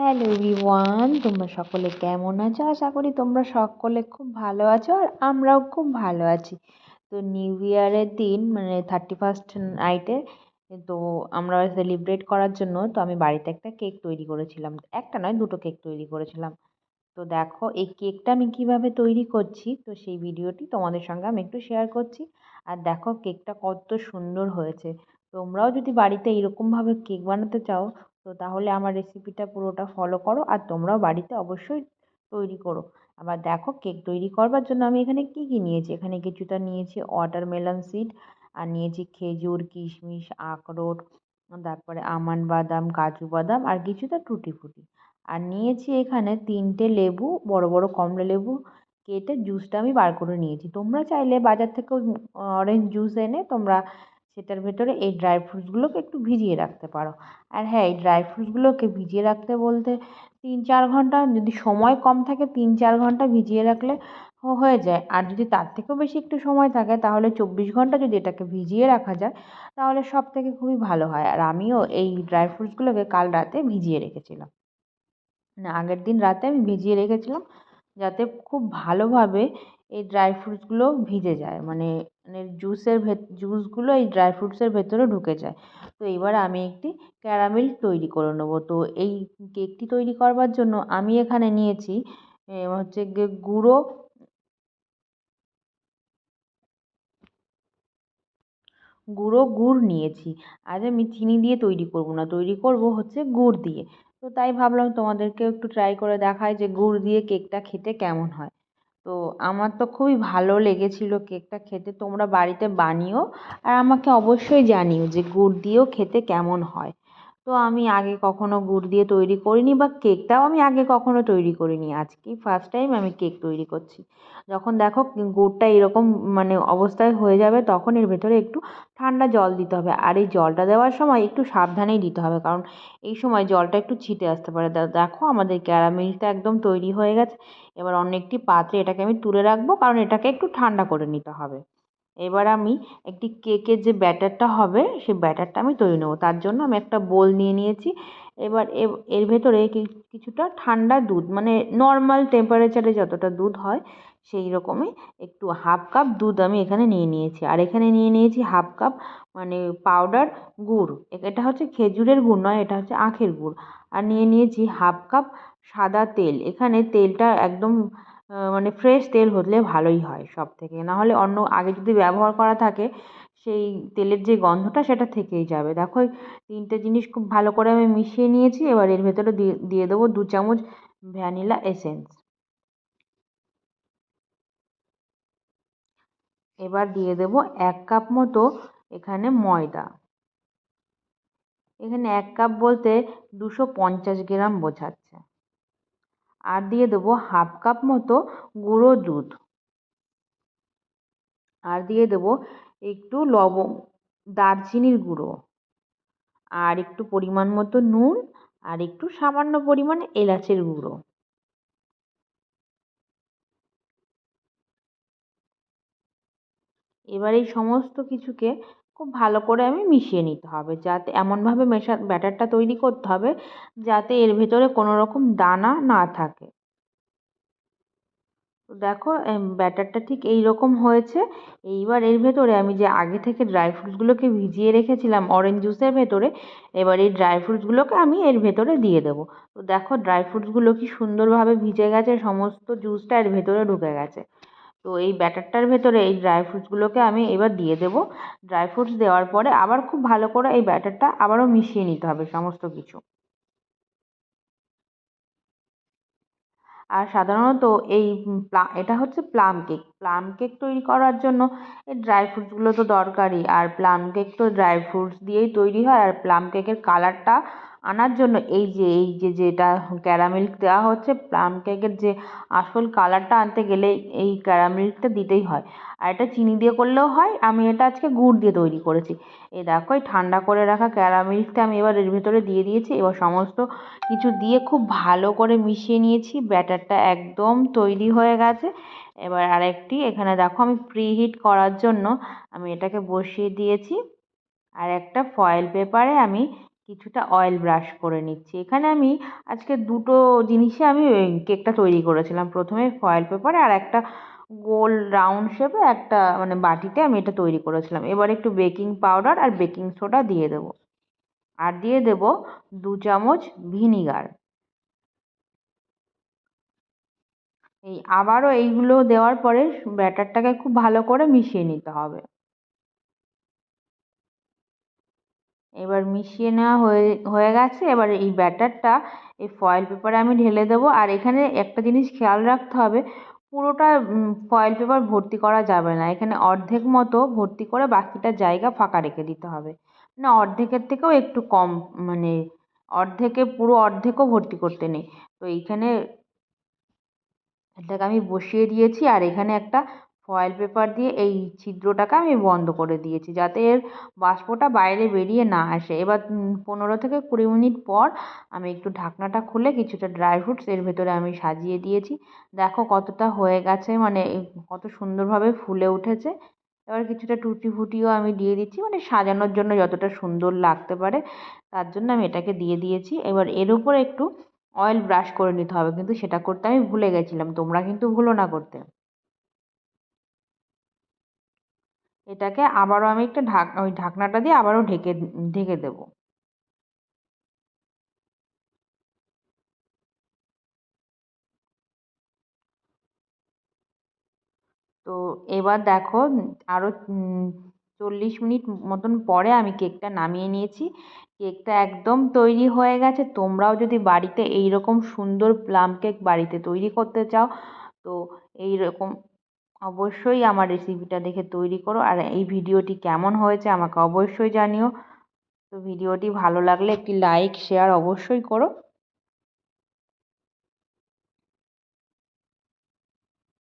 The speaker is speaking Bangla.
হ্যালো এভরিওয়ান, তোমরা সকলে কেমন আছো? আশা করি তোমরা সকলে খুব ভালো আছো আর আমরাও খুব ভালো আছি। তো নিউ ইয়ারের দিন মানে থার্টি ফার্স্ট নাইটে তো আমরা সেলিব্রেট করার জন্য, তো আমি বাড়িতে একটা কেক তৈরি করেছিলাম। একটা নয়, দুটো কেক তৈরি করেছিলাম। তো দেখো, এই কেকটা আমি কীভাবে তৈরি করছি, তো সেই ভিডিওটি তোমাদের সঙ্গে আমি একটু শেয়ার করছি। আর দেখো কেকটা কত সুন্দর হয়েছে। তোমরাও যদি বাড়িতে এরকমভাবে কেক বানাতে চাও তো তাহলে আমার রেসিপিটা পুরোটা ফলো করো আর তোমরাও বাড়িতে অবশ্যই তৈরি করো। আবার দেখো কেক তৈরি করবার জন্য আমি এখানে কী কী নিয়েছি? এখানে কিছুটা নিয়েছি ওয়াটারমেলন সিড আর নিয়েছি খেজুর, কিশমিশ, আখরোট, তারপরে আমন্ড বাদাম, কাজু বাদাম আর কিছুটা টুটি ফুটি। আর নিয়েছি এখানে তিনটে লেবু, বড় বড় কমলা লেবু কেটে জুসটা আমি বার করে নিয়েছি। তোমরা চাইলে বাজার থেকেও অরেঞ্জ জুস এনে তোমরা সেটার ভেতরে এই ড্রাই ফ্রুটসগুলোকে একটু ভিজিয়ে রাখতে পারো। আর হ্যাঁ এই ড্রাই ফ্রুটসগুলোকে ভিজিয়ে রাখতে বলতে তিন চার ঘণ্টা, যদি সময় কম থাকে তিন চার ঘণ্টা ভিজিয়ে রাখলে হয়ে যায়। আর যদি তার থেকেও বেশি একটু সময় থাকে, তাহলে চব্বিশ ঘণ্টা যদি এটাকে ভিজিয়ে রাখা যায়, তাহলে সব থেকে খুবই ভালো হয়। আর আমিও এই ড্রাই ফ্রুটসগুলোকে কাল রাতে ভিজিয়ে রেখেছিলাম। না আগের দিন রাতে আমি ভিজিয়ে রেখেছিলাম, যাতে খুব ভালোভাবে এই ড্রাই ফ্রুটসগুলো ভিজে যায়। মানে মানে জুসের জুসগুলো এই ড্রাই ফ্রুটসের ভেতরে ঢুকে যায়। তো এবার আমি একটি ক্যারামেল তৈরি করে নেব। তো এই কেকটি তৈরি করবার জন্য আমি এখানে নিয়েছি হচ্ছে গিয়ে গুঁড়ো গুঁড়ো গুড় নিয়েছি। আজ আমি চিনি দিয়ে তৈরি করব না, তৈরি করব হচ্ছে গুড় দিয়ে। তো তাই ভাবলাম তোমাদেরকেও একটু ট্রাই করে দেখাই যে গুড় দিয়ে কেকটা খেতে কেমন হয়। তো আমার তো খুবই ভালো লেগেছিলো কেকটা খেতে। তোমরা বাড়িতে বানিও আর আমাকে অবশ্যই জানিও যে গুড় দিয়েও খেতে কেমন হয়। তো আমি আগে কখনো গুড় দিয়ে তৈরি করিনি বা কেকটাও আমি আগে কখনো তৈরি করিনি। আজকেই ফার্স্ট টাইম আমি কেক তৈরি করছি। যখন দেখো গুড়টা এরকম মানে অবস্থায় হয়ে যাবে তখন এর ভেতরে একটু ঠান্ডা জল দিতে হবে। আর এই জলটা দেওয়ার সময় একটু সাবধানেই দিতে হবে। কারণ এই সময় জলটা একটু ছিটে আসতে পারে। দেখো আমাদের ক্যারামেলটা একদম তৈরি হয়ে গেছে। এবার অন্য একটি পাত্রে এটাকে আমি তুলে রাখব। কারণ এটাকে একটু ঠান্ডা করে নিতে হবে। এবার আমি একটি কেকের যে ব্যাটারটা হবে, সেই ব্যাটারটা আমি তৈরি নেব। তার জন্য আমি একটা বোল নিয়ে নিয়েছি। এবার এর ভেতরে কিছুটা ঠান্ডা দুধ মানে নর্মাল টেম্পারেচারে যতটা দুধ হয়, সেই রকমই একটু হাফ কাপ দুধ আমি এখানে নিয়ে নিয়েছি। আর এখানে নিয়ে নিয়েছি হাফ কাপ মানে পাউডার গুড়। এটা হচ্ছে খেজুরের গুড় নয়, এটা হচ্ছে আখের গুড়। আর নিয়ে নিয়েছি হাফ কাপ সাদা তেল। এখানে তেলটা একদম মানে ফ্রেশ তেল হলে ভালোই হয় সব থেকে নাহলে অন্য, আগে যদি ব্যবহার করা থাকে, সেই তেলের যে গন্ধটা সেটা থেকেই যাবে। দেখো তিনটে জিনিস খুব ভালো করে আমি মিশিয়ে নিয়েছি, এবার এর ভেতরে দিয়ে দিয়ে দেবো দু চামচ ভ্যানিলা এসেন্স এবার দিয়ে দেবো এক কাপ মতো এখানে ময়দা। এখানে এক কাপ বলতে দুশো পঞ্চাশ গ্রাম বোঝাচ্ছে। আর দিয়ে দেবো হাফ কাপ মতো গুঁড়ো দুধ। আর দিয়ে দেবো একটু লবং দারচিনির গুঁড়ো। আর একটু পরিমাণ মতো নুন আর একটু সামান্য পরিমাণ এলাচের গুঁড়ো। এবার এই সমস্ত কিছুকে খুব ভালো করে আমি মিশিয়ে নিতে হবে। যাতে এমনভাবে মেশা, ব্যাটারটা তৈরি করতে হবে যাতে এর ভেতরে কোনো রকম দানা না থাকে। দেখো ব্যাটারটা ঠিক এই রকম হয়েছে। এইবার এর ভেতরে আমি যে আগে থেকে ড্রাই ফ্রুটসগুলোকে ভিজিয়ে রেখেছিলাম অরেঞ্জ জুসের ভেতরে, এবার এই ড্রাই ফ্রুটসগুলোকে আমি এর ভেতরে দিয়ে দেবো। তো দেখো, ড্রাই ফ্রুটসগুলো কি সুন্দরভাবে ভিজে গেছে, সমস্ত জুসটা এর ভেতরে ঢুকে গেছে। তো এই ব্যাটারটার ভেতরে এই ড্রাই ফ্রুটসগুলোকে আমি এবার দিয়ে দেবো। ড্রাই ফ্রুটস দেওয়ার পরে আবার খুব ভালো করে এই ব্যাটারটা আবারও মিশিয়ে নিতে হবে সমস্ত কিছু। আর সাধারণত এই এটা হচ্ছে প্লাম কেক প্লাম কেক তৈরি করার জন্য এই ড্রাই ফ্রুটসগুলো তো দরকারই। আর প্লাম কেক তো ড্রাই ফ্রুটস দিয়েই তৈরি হয়। আর প্লাম কেকের কালারটা আনার জন্য এই যে এই যে যেটা ক্যারামেল দেওয়া হচ্ছে প্লাম কেকের যে আসল কালারটা আনতে গেলে এই ক্যারামেলটা দিতেই হয়। আর এটা চিনি দিয়ে করলেও হয়, আমি এটা আজকে গুড় দিয়ে তৈরি করেছি। এই দেখো, এই ঠান্ডা করে রাখা ক্যারামেলটা আমি এবার এর ভেতরে দিয়ে দিয়েছি। এবার সমস্ত কিছু দিয়ে খুব ভালো করে মিশিয়ে নিয়েছি ব্যাটারটা একদম তৈরি হয়ে গেছে। এবার আরেকটি, এখানে দেখো আমি প্রিহিট করার জন্য আমি এটাকে বসিয়ে দিয়েছি। আর একটা ফয়েল পেপারে আমি কিছুটা অয়েল ব্রাশ করে নিচ্ছি। এখানে আমি আজকে দুটো জিনিসে আমি কেকটা তৈরি করেছিলাম। প্রথমে ফয়েল পেপারে আর একটা গোল রাউন্ড শেপে একটা মানে বাটিতে আমি এটা তৈরি করেছিলাম। এবার একটু বেকিং পাউডার আর বেকিং সোডা দিয়ে দেবো। আর দিয়ে দেব দু চামচ ভিনিগার এই আবারও এইগুলো দেওয়ার পরে ব্যাটারটাকে খুব ভালো করে মিশিয়ে নিতে হবে। এবার মিশিয়ে নেওয়া হয়ে হয়ে গেছে। এবার এই ব্যাটারটা, এই ফয়েল পেপারে আমি ঢেলে দেবো। আর এখানে একটা জিনিস খেয়াল রাখতে হবে, পুরোটা ফয়েল পেপার ভর্তি করা যাবে না। এখানে অর্ধেক মতো ভর্তি করে বাকিটা জায়গা ফাঁকা রেখে দিতে হবে। মানে অর্ধেকের থেকেও একটু কম মানে অর্ধেকে, পুরো অর্ধেকও ভর্তি করতে নেই। তো এইখানে, এটাকে আমি বসিয়ে দিয়েছি। আর এখানে একটা ফয়েল পেপার দিয়ে এই ছিদ্রটাকে আমি বন্ধ করে দিয়েছি যাতে এর বাষ্পটা বাইরে বেরিয়ে না আসে। এবার পনেরো থেকে কুড়ি মিনিট পর আমি একটু ঢাকনাটা খুলে কিছুটা ড্রাই ফ্রুটস এর ভেতরে আমি সাজিয়ে দিয়েছি। দেখো কতটা হয়ে গেছে মানে কত সুন্দরভাবে ফুলে উঠেছে। এবার কিছুটা টুটি ফুটিও আমি দিয়ে দিচ্ছি মানে সাজানোর জন্য যতটা সুন্দর লাগতে পারে তার জন্য আমি এটাকে দিয়ে দিয়েছি। এবার এর উপরে একটু অয়েল ব্রাশ করে নিতে হবে, কিন্তু সেটা করতে আমি ভুলে গেছিলাম, তোমরা কিন্তু ভুলো না করতে। এটাকে আবারও আমি একটা ঢাক, ওই ঢাকনাটা দিয়ে আবারও ঢেকে ঢেকে দেবো। তো এবার দেখো আরও চল্লিশ মিনিট মতন পরে আমি কেকটা নামিয়ে নিয়েছি। কেকটা একদম তৈরি হয়ে গেছে। তোমরাও যদি বাড়িতে এই রকম সুন্দর প্লাম কেক বাড়িতে তৈরি করতে চাও, তো এই রকম অবশ্যই আমার রেসিপিটা দেখে তৈরি করো আর এই ভিডিওটি কেমন হয়েছে আমাকে অবশ্যই জানিও। তো ভিডিওটি ভালো লাগলে একটি লাইক শেয়ার অবশ্যই করো।